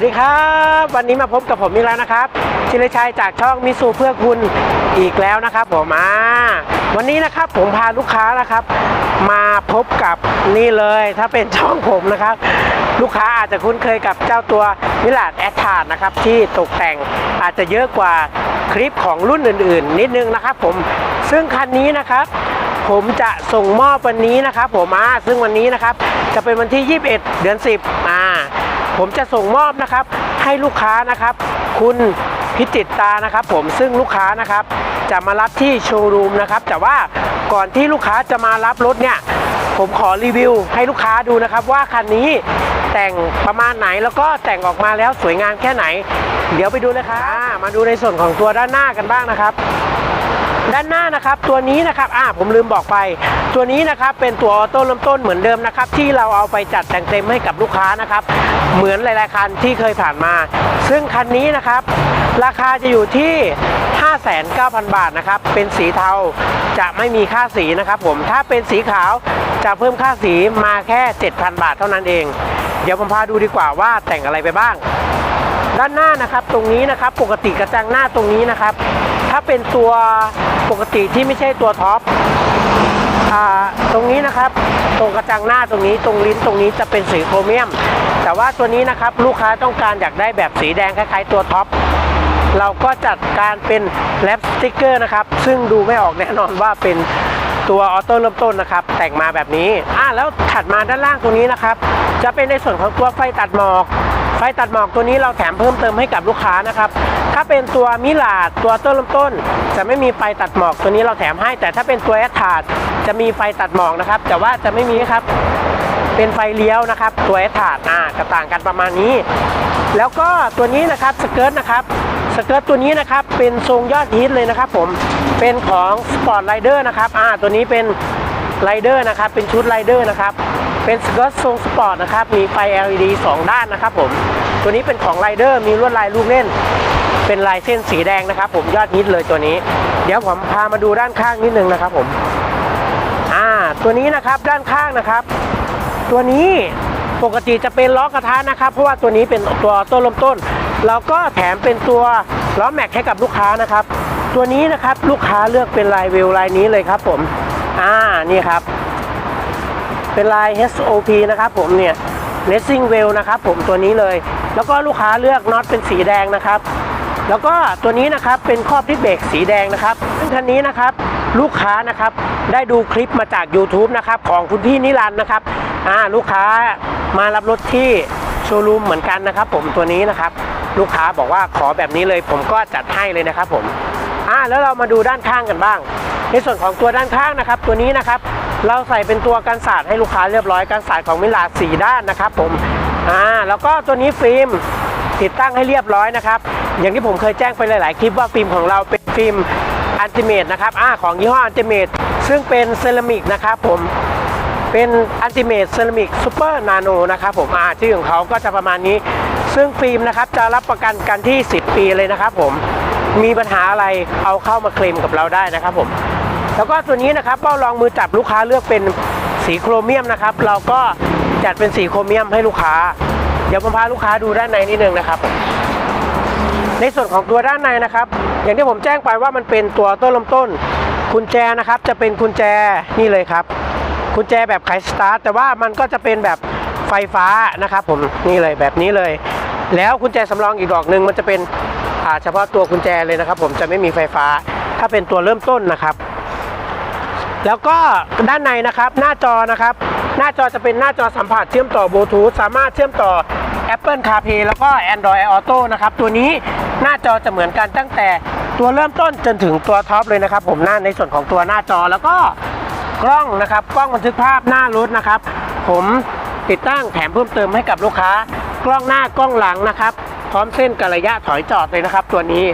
วัสดีครับ วันนี้มาพบกับผมอีกแล้วนะครับชิลชัยจากช่องมิสูเพื่อคุณอีกแล้วนะครับผมอ่าวันนี้นะครับผมพาลูกค้านะครับ มาพบกับนี่เลยถ้าเป็นช่องผมนะครับ ลูกค้าอาจจะคุ้นเคยกับเจ้าตัวมิลาดแอ t ทาร์นะครับที่ตกแต่งอาจจะเยอะกว่าคลิปของรุ่นอื่น ๆ นิดนึงนะครับ ผมซึ่งคันนี้นะครับผมจะส่งมอบวันนี้นะครับผมอ่าซึ่งวันนี้นะครับ จะเป็นวันที่ 21 เดือน 10อ่า ผมจะส่งมอบนะครับให้ลูกค้านะครับ คุณพิจิตตานะครับ ผมซึ่งลูกค้านะครับ จะมารับที่โชว์รูมนะครับ แต่ว่าก่อนที่ลูกค้าจะมารับรถเนี่ย ผมขอรีวิวให้ลูกค้าดูนะครับ ว่าคันนี้แต่งประมาณไหนแล้วก็แต่งออกมาแล้วสวยงามแค่ไหน เดี๋ยวไปดูเลยครับมาดูในส่วนของตัวด้านหน้ากันบ้างนะครับ ด้านหน้านะครับตัวนี้นะครับอ่าผมลืมบอกไป ตัวนี้นะครับเป็นตัวออโต้เริ่มต้นเหมือนเดิมนะครับที่เราเอาไปจัดแต่งเต็มให้กับลูกค้านะครับ เหมือนหลายๆคันที่เคยผ่านมา ซึ่งคันนี้นะครับ ราคาจะอยู่ที่ 59,000 บาทนะครับเป็นสีเทาจะไม่มีค่าสีนะครับผมถ้าเป็นสีขาวจะเพิ่มค่าสีมาแค่ 7,000 บาทเท่านั้นเอง เดี๋ยวผมพาดูดีกว่าว่าแต่งอะไรไปบ้าง ด้านหน้านะครับตรงนี้นะครับปกติกระจังหน้าตรงนี้นะครับ ถ้าเป็นตัวปกติที่ไม่ใช่ตัวท็อปตรงนี้นะครับตรงกระจังหน้าตรงนี้ตรงลิ้นตรงนี้จะเป็นสีโครเมียม แต่ว่าตัวนี้นะครับลูกค้าต้องการอยากได้แบบสีแดงคล้ายๆตัวท็อปเราก็จัดการเป็นแรปสติกเกอร์นะครับ ซึ่งดูไม่ออกแน่นอนว่าเป็นตัวออโต้เริ่มต้นนะครับ แต่งมาแบบนี้อ่าแล้วถัดมาด้านล่างตรงนี้นะครับ จะเป็นในส่วนของตัวไฟตัดหมอก ไฟตัดหมอกตัวนี้เราแถมเพิ่มเติมให้กับลูกค้านะครับถ้าเป็นตัวมิลาดตัวต้นเริ่มต้น จะไม่มีไฟตัดหมอกตัวนี้เราแถมให้ แต่ถ้าเป็นตัวแอทาดจะมีไฟตัดหมอกนะครับ แต่ว่าจะไม่มีครับเป็นไฟเลี้ยวนะครับ ตัวแอทาดอ่ากระต่างกันประมาณนี้ แล้วก็ตัวนี้นะครับสเกิร์ตนะครับสเกิร์ตตัวนี้นะครับเป็นทรงยอดฮิตเลยนะครับผมเป็นของสปอร์ตไรเดอร์นะครับอ่าตัวนี้เป็นไรเดอร์นะครับเป็นชุดไรเดอร์นะครับ เป็นสเกิร์ตทรงสปอร์ตนะครับ มีไฟ LED 2 ด้านนะครับผม ตัวนี้เป็นของไรเดอร์มีลวดลายลูกเล่น เป็นลายเส้นสีแดงนะครับผมยอดฮิตเลยตัวนี้ เดี๋ยวผมพามาดูด้านข้างนิดนึงนะครับผม อ่า ตัวนี้นะครับด้านข้างนะครับ ตัวนี้ปกติจะเป็นล้อกระทะนะครับ เพราะว่าตัวนี้เป็นตัวต้นเริ่มต้น เราก็แถมเป็นตัวล้อแม็กให้กับลูกค้านะครับ ตัวนี้นะครับลูกค้าเลือกเป็นลายเวลลายนี้เลยครับผม อ่า นี่ครับ เป็นลาย HOP นะครับผมเนี่ย Racing w e l นะครับผมตัวนี้เลย แล้วก็ลูกค้าเลือกน็อตเป็นสีแดงนะครับ แล้วก็ตัวนี้นะครับเป็นครอบดิสเบรกสีแดงนะครับซึ่งคันนี้นะครับลูกค้านะครับได้ดูคลิปมาจาก YouTube นะครับของคุณพี่นิรันดร์นะครับอ่าลูกค้ามารับรถที่โชว์รูมเหมือนกันนะครับ ผมตัวนี้นะครับ ลูกค้าบอกว่าขอแบบนี้เลยผมก็จัดให้เลยนะครับผมอ่าแล้วเรามาดูด้านข้างกันบ้าง ในส่วนของตัวด้านข้างนะครับ ตัวนี้นะครับ เราใส่เป็นตัวกันศาสตร์ให้ลูกค้าเรียบร้อยกันศาสตร์ของมิลาสีด้านนะครับผมอ่าแล้วก็ตัวนี้ฟิล์มติดตั้งให้เรียบร้อยนะครับ อย่างที่ผมเคยแจ้งไปหลาย ๆ คลิปว่าฟิล์มของเราเป็นฟิล์มอันติเมตนะครับอ่าของยี่ห้ออันติเมตซึ่งเป็นเซรามิกนะครับผมเป็นอันติเมตเซรามิกซูเปอร์นาโนนะครับผมอ่าชื่อของเขาก็จะประมาณนี้ ซึ่งฟิล์มนะครับจะรับประกันกันที่ 10 ปีเลยนะครับผมมีปัญหาอะไรเอาเข้ามาเคลมกับเราได้นะครับผม แล้วก็ตัวนี้นะครับเป้ารองมือจับลูกค้าเลือกเป็นสีโครเมียมนะครับ เราก็จัดเป็นสีโครเมียมให้ลูกค้า เดี๋ยวผมพาลูกค้าดูด้านในนิดนึงนะครับ ในส่วนของตัวด้านในนะครับ อย่างที่ผมแจ้งไปว่ามันเป็นตัวต้นลมต้นกุญแจนะครับจะเป็นกุญแจนี่เลยครับกุญแจแบบไขสตาร์ทแต่ว่ามันก็จะเป็นแบบไฟฟ้านะครับ ผมนี่เลยแบบนี้เลย แล้วกุญแจสำรองอีกดอกหนึ่งมันจะเป็นเฉพาะตัวกุญแจเลยนะครับ ผมจะไม่มีไฟฟ้า ถ้าเป็นตัวเริ่มต้นนะครับ แล้วก็ด้านในนะครับหน้าจอนะครับ หน้าจอจะเป็นหน้าจอสัมผัสเชื่อมต่อบลูทูธสามารถเชื่อมต่อ Apple CarPlay แล้วก็ Android Auto นะครับ ตัวนี้หน้าจอจะเหมือนกันตั้งแต่ตัวเริ่มต้นจนถึงตัวท็อปเลยนะครับ ผมหน้าในส่วนของตัวหน้าจอแล้วก็กล้องนะครับ กล้องบันทึกภาพหน้ารถนะครับ ผมติดตั้งแถมเพิ่มเติมให้กับลูกค้า กล้องหน้ากล้องหลังนะครับ พร้อมเส้นกระยะถอยจอดเลยนะครับ ตัวนี้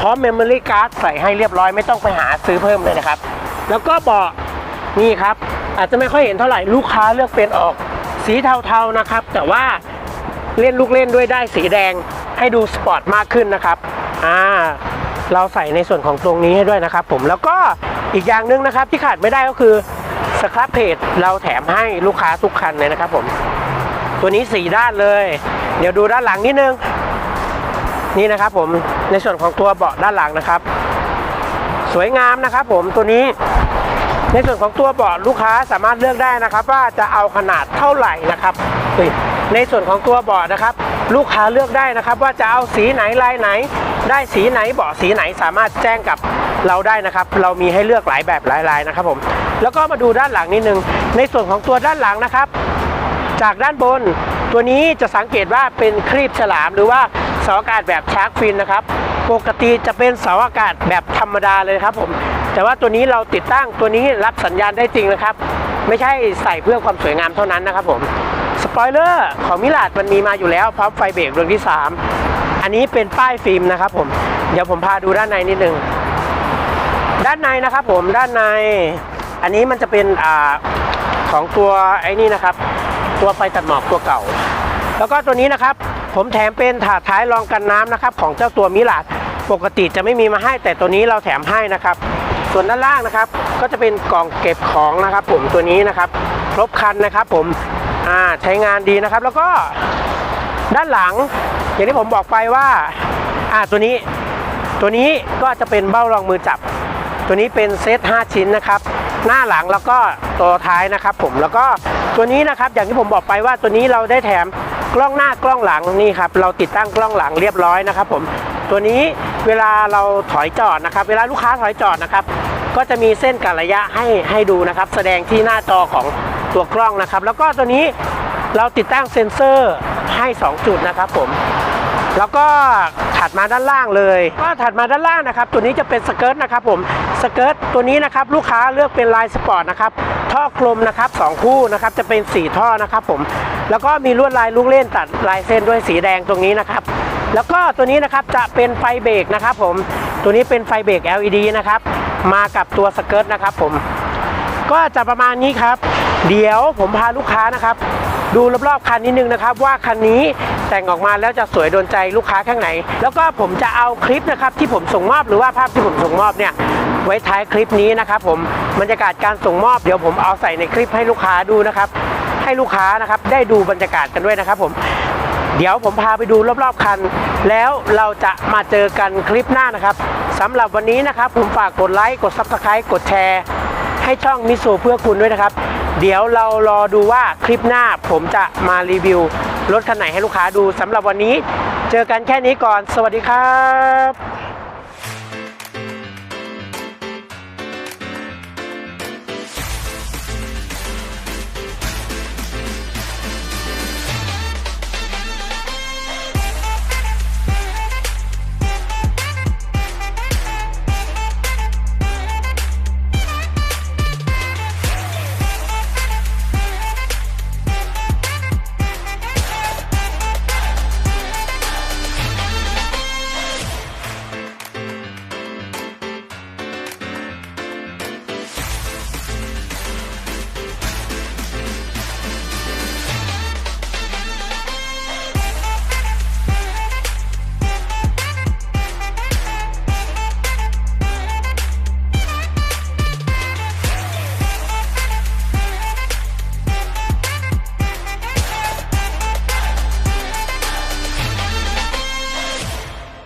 พร้อม Memory Card ใส่ให้เรียบร้อยไม่ต้องไปหาซื้อเพิ่มเลยนะครับ แล้วก็เบาะ นี่ครับ อาจจะไม่ค่อยเห็นเท่าไหร่ลูกค้าเลือกเป็นออกสีเทาๆนะครับ แต่ว่าเล่นลูกเล่นด้วยได้สีแดงให้ดูสปอร์ตมากขึ้นนะครับอ่าเราใส่ในส่วนของตรงนี้ให้ด้วยนะครับ ผมแล้วก็อีกอย่างหนึ่งนะครับที่ขาดไม่ได้ก็คือสครับเพจเราแถมให้ลูกค้าทุกคันเลยนะครับ ผม ตัวนี้สีด้านเลย เดี๋ยวดูด้านหลังนิดนึงนี่นะครับผมในส่วนของตัวเบาะด้านหลังนะครับ สวยงามนะครับ ผมตัวนี้ ในส่วนของตัวเบาะลูกค้าสามารถเลือกได้นะครับว่าจะเอาขนาดเท่าไหร่นะครับในส่วนของตัวเบาะนะครับ ลูกค้าเลือกได้นะครับ ว่าจะเอาสีไหนลายไหน ได้สีไหนเบาะสีไหนสามารถแจ้งกับเราได้นะครับ เรามีให้เลือกหลายแบบหลายลายนะครับผมแล้วก็มาดูด้านหลังนิดนึง ในส่วนของตัวด้านหลังนะครับ จากด้านบน ตัวนี้จะสังเกตว่าเป็นครีบฉลามหรือว่าเสาอากาศแบบชาร์กฟินนะครับ ปกติจะเป็นเสาอากาศแบบธรรมดาเลยครับผม แต่ว่าตัวนี้เราติดตั้งตัวนี้รับสัญญาณได้จริงนะครับ ไม่ใช่ใส่เพื่อความสวยงามเท่านั้นนะครับผมสปอยเลอร์ของมิลาดมันมีมาอยู่แล้วพร้อมไฟเบรกดวงที่ 3 อันนี้เป็นป้ายฟิล์มนะครับผมเดี๋ยวผมพาดูด้านในนิดนึงด้านในนะครับผมด้านใน อันนี้มันจะเป็นอ่าของตัวไอ้นี่นะครับ ตัวไฟตัดหมอกตัวเก่า แล้วก็ตัวนี้นะครับ ผมแถมเป็นถาดท้ายรองกันน้ำนะครับ ของเจ้าตัวมิลาดปกติจะไม่มีมาให้ แต่ตัวนี้เราแถมให้นะครับ ส่วนด้านล่างนะครับ ก็จะเป็นกล่องเก็บของนะครับ ผมตัวนี้นะครับครบคันนะครับ ผมอ่าใช้งานดีนะครับ แล้วก็ด้านหลัง อย่างที่ผมบอกไปว่าอ่าตัวนี้ ตัวนี้ก็จะเป็นเบ้ารองมือจับ ตัวนี้เป็นเซต5 ชิ้นนะครับ หน้าหลังแล้วก็ตัวท้ายนะครับ ผมแล้วก็ตัวนี้นะครับ อย่างที่ผมบอกไปว่าตัวนี้เราได้แถมกล้องหน้ากล้องหลังนี่ครับเราติดตั้งกล้องหลังเรียบร้อยนะครับ ผมตัวนี้เวลาเราถอยจอดนะครับ เวลาลูกค้าถอยจอดนะครับ ก็จะมีเส้นกะระยะให้ให้ดูนะครับ แสดงที่หน้าจอของตัวกล้องนะครับ แล้วก็ตัวนี้เราติดตั้งเซ็นเซอร์ให้ 2 จุดนะครับผม แล้วก็ถัดมาด้านล่างเลย ก็ถัดมาด้านล่างนะครับ ตัวนี้จะเป็นสเกิร์ตนะครับผมสเกิร์ตตัวนี้นะครับลูกค้าเลือกเป็นลายสปอร์ตนะครับท่อกลมนะครับสองคู่นะครับจะเป็นสีท่อนะครับผมแล้วก็มีลวดลายลูกเล่นตัดลายเส้นด้วยสีแดงตรงนี้นะครับ แล้วก็ตัวนี้นะครับจะเป็นไฟเบรกนะครับผมตัวนี้เป็นไฟเบรก LED นะครับมากับตัวสเกิร์ตนะครับผมก็จะประมาณนี้ครับ เดี๋ยวผมพาลูกค้านะครับ ดูรอบๆคันนิดนึงนะครับ ว่าคันนี้ แต่งออกมาแล้วจะสวยโดนใจลูกค้าข้างไหน แล้วก็ผมจะเอาคลิปนะครับที่ผมส่งมอบหรือว่าภาพที่ผมส่งมอบเนี่ยไว้ท้ายคลิปนี้นะครับผมบรรยากาศการส่งมอบเดี๋ยวผมเอาใส่ในคลิปให้ลูกค้าดูนะครับ ให้ลูกค้านะครับได้ดูบรรยากาศกันด้วยนะครับผมเดี๋ยวผมพาไปดูรอบๆคัน แล้วเราจะมาเจอกันคลิปหน้านะครับสำหรับวันนี้นะครับ ผมฝากกดไลค์กด Subscribe กดแชร์ ให้ช่องมิโซเพื่อคุณด้วยนะครับ เดี๋ยวเรารอดูว่าคลิปหน้าผมจะมารีวิว รถคันไหนให้ลูกค้าดูสำหรับวันนี้ เจอกันแค่นี้ก่อน สวัสดีครับ